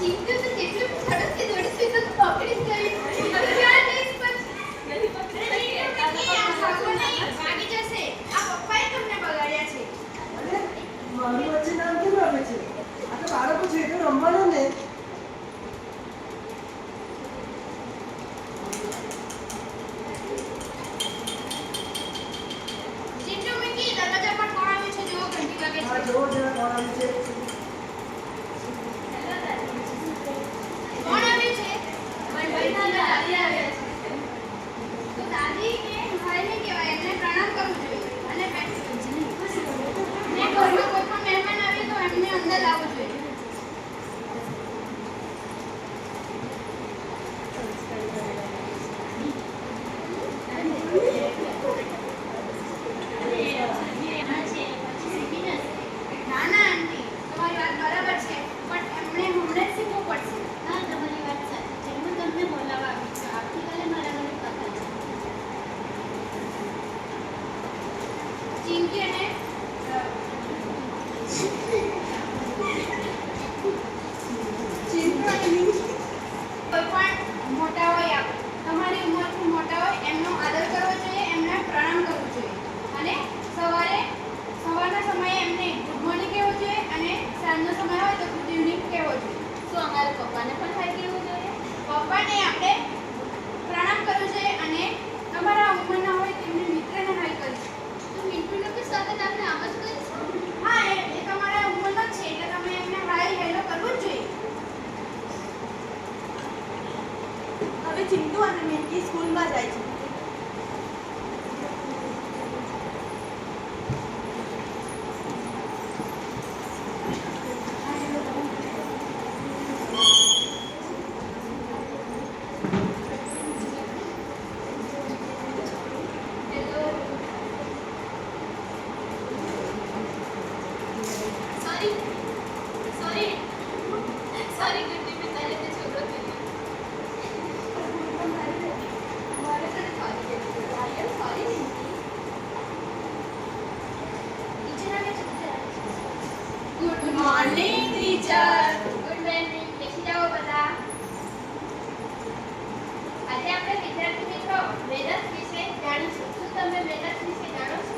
你就是 હમણાં જ શીખવું પડશે ચીમકી અને અ, ચિંતા નહીં. કોઈ પણ મોટા હોય આપ તમારી ઉંમરથી મોટા હોય એમનો આદર કરવો જોઈએ એમને પ્રણામ કરવું જોઈએ અને સવારે સવારના સમયે એમને ગુડ મોર્નિંગ કહેવું જોઈએ અને સાંજનો સમય હોય તો ગુડ ઇવનિંગ કહેવો જોઈએ? પપ્પાને આપણે પ્રણામ કરવું જોઈએ અને તમારા ઉંમરના હોય તેમને મિત્રને હાય કરીશું? હા, એ તમારા ઉંમરનો જ છે, એટલે તમે એમને હાય હેલો કરવું જ જોઈએ. હવે ચિંટુ અને મિકી સ્કૂલમાં જાય છે. सॉरी सॉरी सॉरी करने में पहले तो छोड़ो हमारे साथ sorry sorry good morning teacher good morning બેસી જાઓ બધા આજે આપણે વિદ્યાર્થી મિત્રો મહેનત વિશે જાણીશું શું તમે મહેનત વિશે જાણો છો